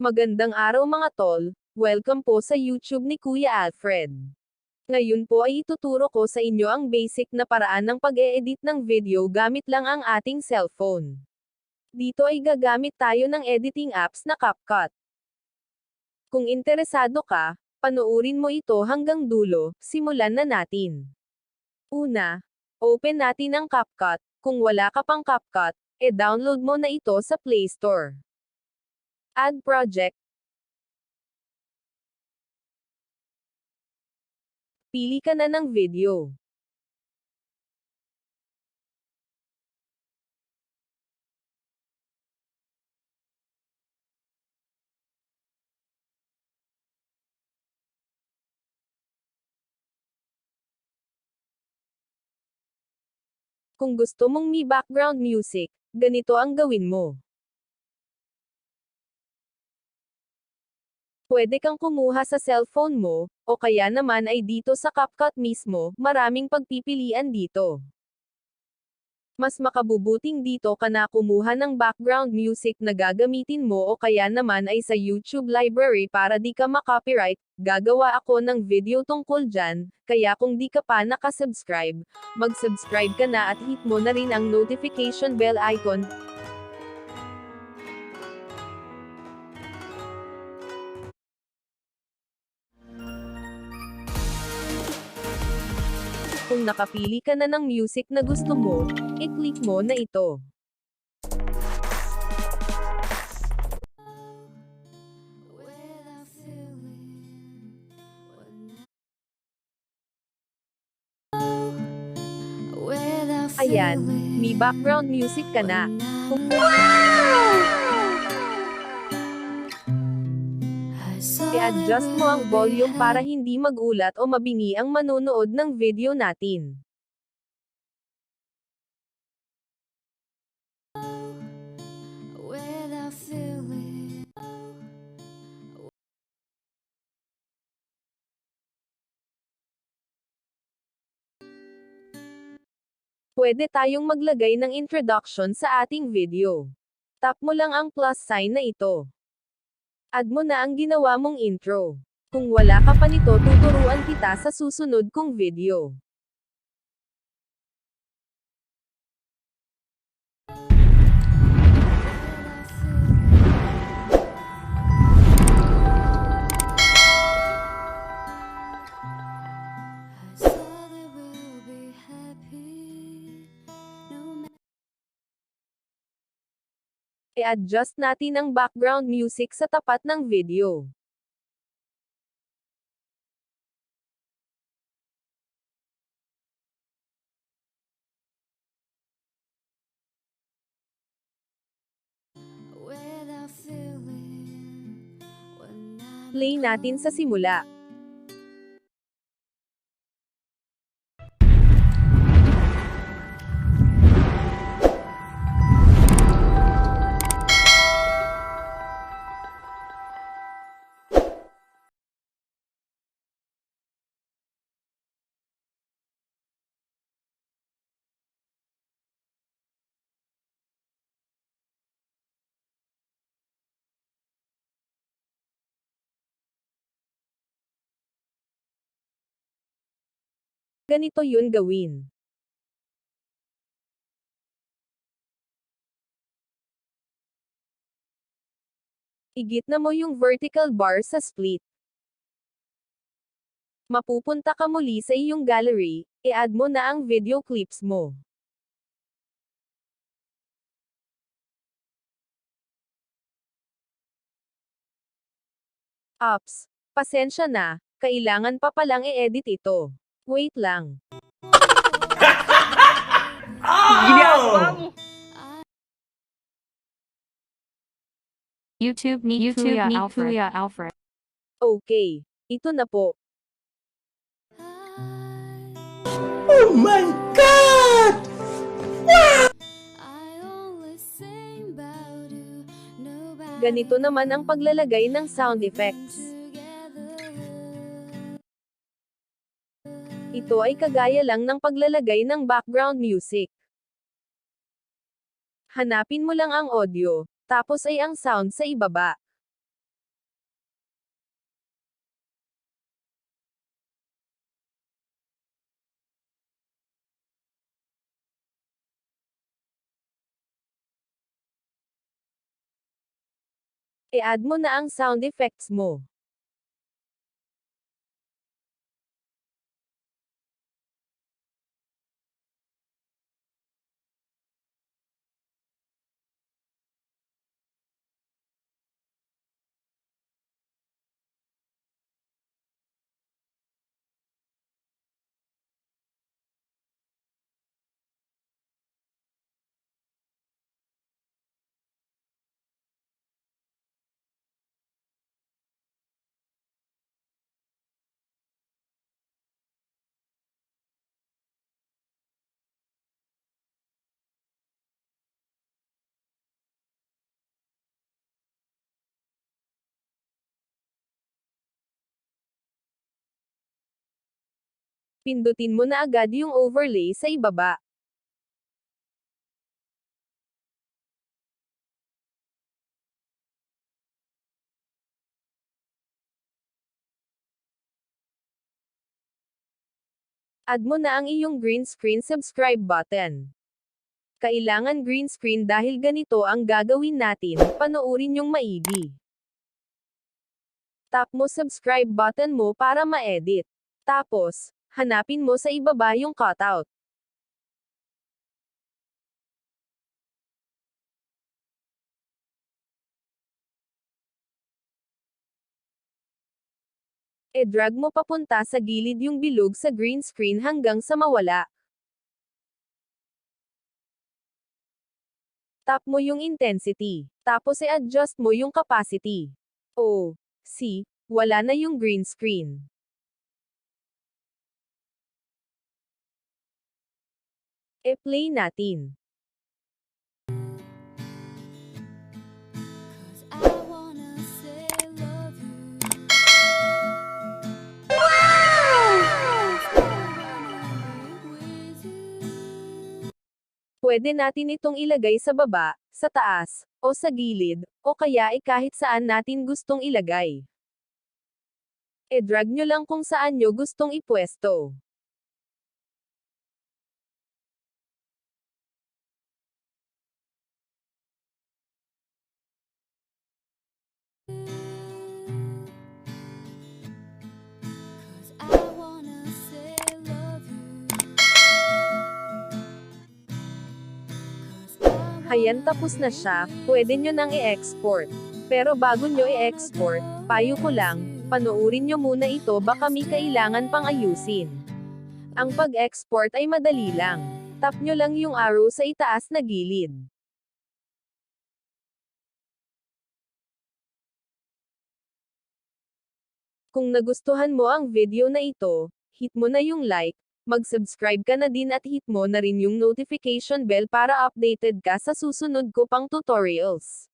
Magandang araw mga tol, welcome po sa YouTube ni Kuya Alfred. Ngayon po ay ituturo ko sa inyo ang basic na paraan ng pag-e-edit ng video gamit lang ang ating cellphone. Dito ay gagamit tayo ng editing apps na CapCut. Kung interesado ka, panoorin mo ito hanggang dulo, simulan na natin. Una, open natin ang CapCut, kung wala ka pang CapCut, e-download mo na ito sa Play Store. Add project. Pili ka na ng video. Kung gusto mong may background music, ganito ang gawin mo. Pwede kang kumuha sa cellphone mo, o kaya naman ay dito sa CapCut mismo, maraming pagpipilian dito. Mas makabubuting dito ka na kumuha ng background music na gagamitin mo o kaya naman ay sa YouTube library para di ka makopyright, gagawa ako ng video tungkol dyan, kaya kung di ka pa nakasubscribe, mag-subscribe ka na at hit mo na rin ang notification bell icon, Kung nakapili ka na ng music na gusto mo, i-click mo na ito. Ayan, may background music ka na. Kung i-adjust mo ang volume para hindi magulat o mabingi ang manonood ng video natin. Pwede tayong maglagay ng introduction sa ating video. Tap mo lang ang plus sign na ito. Add mo na ang ginawa mong intro. Kung wala ka pa nito tuturuan kita sa susunod kong video. I-adjust natin ang background music sa tapat ng video. Play natin sa simula. Ganito yun gawin. Igit na mo yung vertical bar sa split. Mapupunta ka muli sa iyong gallery, i-add mo na ang video clips mo. Ups, pasensya na, kailangan pa palang i-edit ito. Wait lang. YouTube ni YouTube Kuya ni Alfred. Kuya Alfred. Okay, ito na po. Oh my god! I only sing about you, nobody Ganito naman ang paglalagay ng sound effects. Ito ay kagaya lang ng paglalagay ng background music. Hanapin mo lang ang audio, tapos ay ang sound sa ibaba. I-add mo na ang sound effects mo. Pindutin mo na agad yung overlay sa ibaba. Add mo na ang iyong green screen subscribe button. Kailangan green screen dahil ganito ang gagawin natin, panoorin yung maigi. Tap mo subscribe button mo para ma-edit. Tapos, hanapin mo sa ibaba yung cutout. E-drag mo papunta sa gilid yung bilog sa green screen hanggang sa mawala. Tap mo yung intensity. Tapos i-adjust mo yung capacity. Oh, see, wala na yung green screen. E-play natin. Pwede natin itong ilagay sa baba, sa taas, o sa gilid, o kaya ay kahit saan natin gustong ilagay. E-drag nyo lang kung saan nyo gustong ipwesto. Wanna tapos na siya, pwede nyo nang i-export. Pero bago nyo i-export, payo ko lang, panoorin nyo muna ito baka may kailangan pang ayusin. Ang pag-export ay madali lang. Tap nyo lang yung arrow sa itaas na gilid. Kung nagustuhan mo ang video na ito, hit mo na yung like, mag-subscribe ka na din at hit mo na rin yung notification bell para updated ka sa susunod ko pang tutorials.